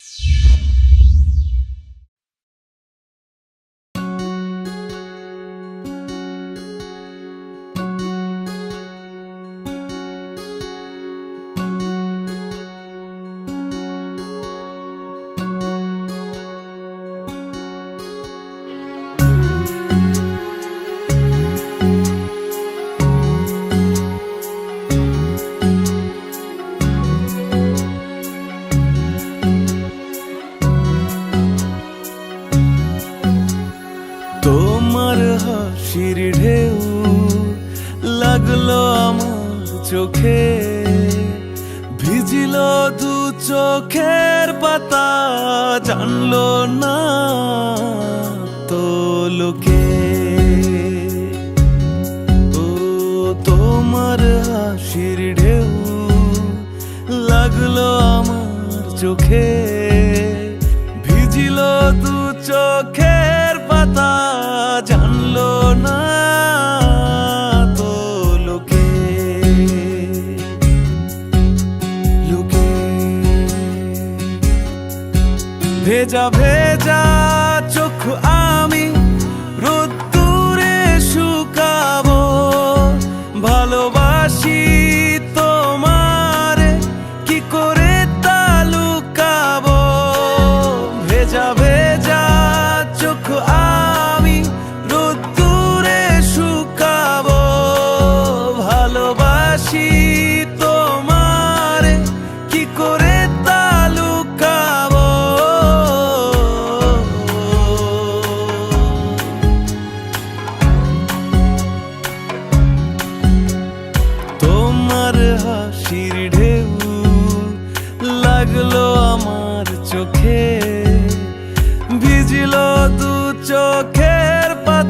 তোমার লাগল আমার চোখে, ভিজিল দু চোখের পাতা, জানলো না তো লোকে। ও তোমার হাসির ঢেউ লাগল আমার চোখে। ভেজা ভেজা চোখ আমি।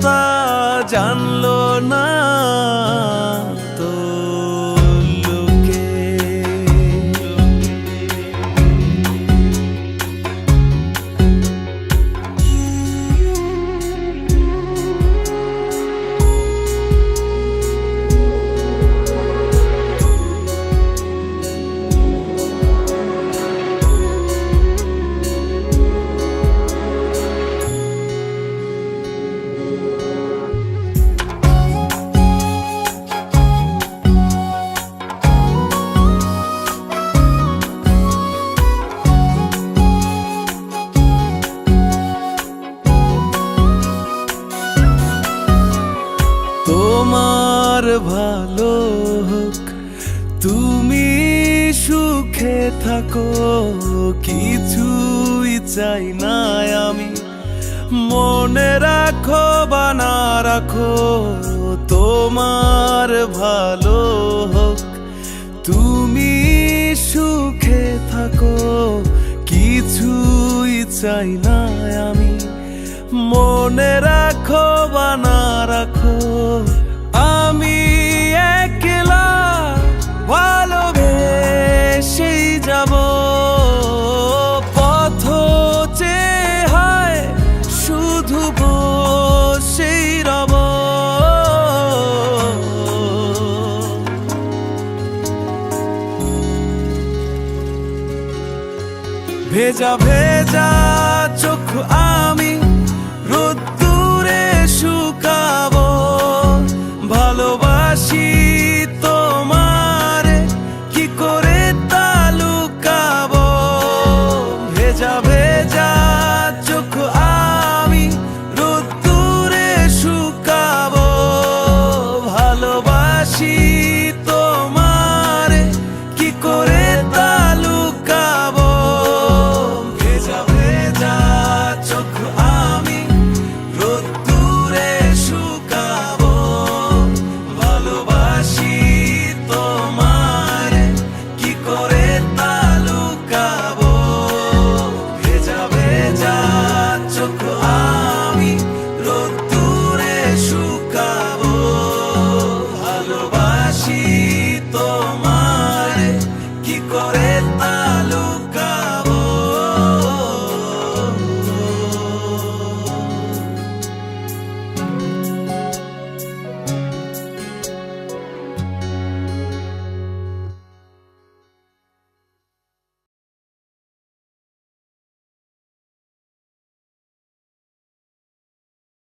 পাতা জানলো না। তোমার ভালো হোক, তুমি সুখে থাকো, কিছুই চাই না আমি। মনে রাখো, বানা রাখো, তোমার ভালো হোক, তুমি সুখে থাকো, কিছুই চাই না আমি। মনে রাখো, বানা রাখো। আমি একলা ভালোবেসেই যাব। পথ হয় শুধু বসেই রব। ভেজা ভেজা চোখ আমি 心。